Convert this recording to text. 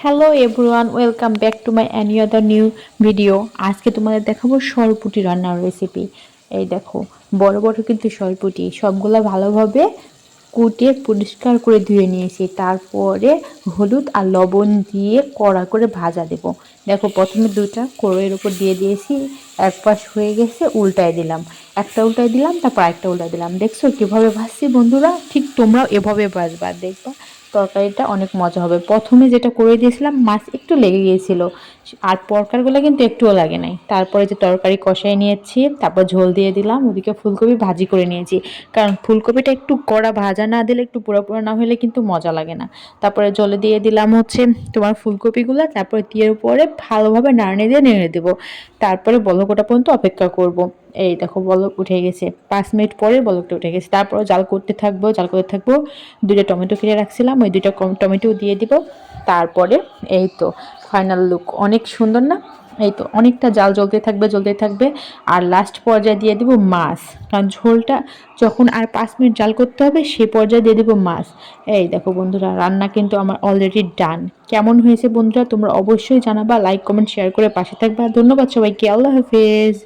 Hello everyone welcome back to my any other new video আজকে তোমাদের দেখাবো সরপুটি রান্নার রেসিপি এই দেখো, বড় বড় কিন্তু সরপুটি। সবগুলো ভালোভাবে কুটে পরিষ্কার করে ধুয়ে নিয়েছি। তারপরে হলুদ আর লবণ দিয়ে কড়া করে ভাজা দেব। দেখো, প্রথমে দুটা কড়াইয়ের উপর দিয়ে দিয়েছি। এক পাশ হয়ে গেছে, উল্টায় দিলাম। একটা উল্টায় দিলাম, তারপর একটা উল্টায় দিলাম। দেখছ কীভাবে ভাজছি বন্ধুরা? ঠিক তোমরাও এভাবে ভাজবা, দেখবা। তরকারিটা অনেক মজা হবে। প্রথমে যেটা করে দিয়েছিলাম, মাছ একটু লেগে গিয়েছিল। আর পরকারগুলো কিন্তু একটুও লাগে নাই। তারপরে যে তরকারি কষাই নিয়েছি, তারপর ঝোল দিয়ে দিলাম, ওদিকে ফুলকপি ভাজি করে নিয়েছি। কারণ ফুলকপিটা একটু কড়া ভাজা না দিলে, একটু পুরো পুরো না হলে কিন্তু মজা লাগে না। তারপরে জলে দিয়ে দিলাম হচ্ছে তোমার ফুলকপিগুলো, তারপরে দিয়ে উপরে ভালোভাবে নাড়নে দিয়ে নেড়ে দেবো। তারপরে বলো বলকোটা পর্যন্ত অপেক্ষা করব। এই দেখো বলক উঠে গেছে। পাঁচ মিনিট পরে বলকটা উঠে গেছে। তারপর জাল করতে থাকব, জাল করতে থাকব। দুটো টমেটো কেটে রাখছিলাম, ওই দুটো টমেটো দিয়ে দিব। তারপরে এই তো ফাইনাল লুক অনেক সুন্দর না? এই তো অনেকটা জাল জ্বলতে থাকবে জ্বলতে থাকবে। আর লাস্ট পর্যায়ে দিয়ে দেবো মাছ। কারণ ঝোলটা যখন আর পাঁচ মিনিট জাল করতে হবে, সে পর্যায়ে দিয়ে দেবো মাছ। এই দেখো বন্ধুরা, রান্না কিন্তু আমার অলরেডি ডান কেমন হয়েছে বন্ধুরা, তোমরা অবশ্যই জানাবা লাইক কমেন্ট শেয়ার করে পাশে থাকবা। ধন্যবাদ সবাইকে, আল্লাহ হাফেজ।